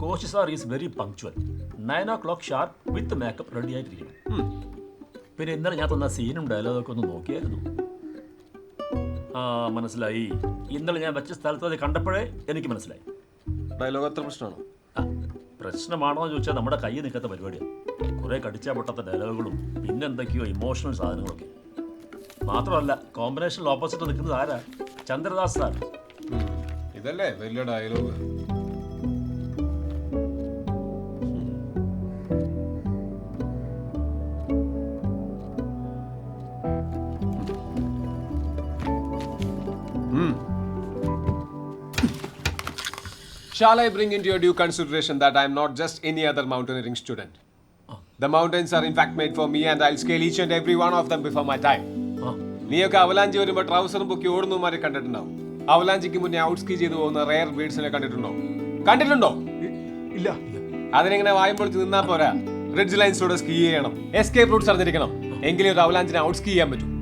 Coach sir is very punctual nine o'clock sharp with makeup ready ആയിട്ടിരിക്കണം പിന്നെ ഇന്നലെ ഞാൻ തന്ന സീനും ഡയലോഗൊക്കെ ഒന്ന് നോക്കിയായിരുന്നു ആ മനസ്സിലായി. ഇന്നലെ ഞാൻ വെച്ച സ്ഥലത്ത് അത് കണ്ടപ്പോഴേ എനിക്ക് മനസ്സിലായി. ഡയലോഗ് അത്ര പ്രശ്നമാണോ? പ്രശ്നമാണോ എന്ന് ചോദിച്ചാൽ നമ്മുടെ കയ്യിൽ നിൽക്കാത്ത പരിപാടിയാണ് കുറേ കടിച്ചാൽ പൊട്ടാത്ത ഡയലോഗുകളും പിന്നെന്തൊക്കെയോ ഇമോഷണൽ സാധനങ്ങളൊക്കെ. മാത്രമല്ല കോമ്പിനേഷനിൽ ഓപ്പോസിറ്റ് നിൽക്കുന്നത് ആരാ? ചന്ദ്രദാസ് സാർ ഇതല്ലേ വലിയ dialogue Shall I bring into your due consideration that I am not just any other mountaineering student? The mountains are in fact made for me and I'll scale each and every one of them before my time. ആ നീയൊക്കെ avalanche വരുമ്പോൾ ട്രൗസറും പൊക്കി ഓടുന്നവന്മാരെ കണ്ടിട്ടുണ്ടാവും. അവലാഞ്ചിക്ക് മുന്നേ out ski ചെയ്തു പോകുന്ന rare ബീഡ്സിനെ കണ്ടിട്ടുണ്ടോ? കണ്ടിട്ടുണ്ടോ? ഇല്ല. അതിനിങ്ങനെ വായുമ്പൊളിച്ച് നിന്നാ പോരാ. റിഡ്ജ് ലൈൻസിലൂടെ സ്കീ ചെയ്യണം. എസ്കേപ്പ് റൂട്ട്സ് അറിഞ്ഞിരിക്കണം. എങ്കിലേ ഒരു അവലാഞ്ചിനെ ഔട്ട് സ്കീ ചെയ്യാൻ പറ്റൂ.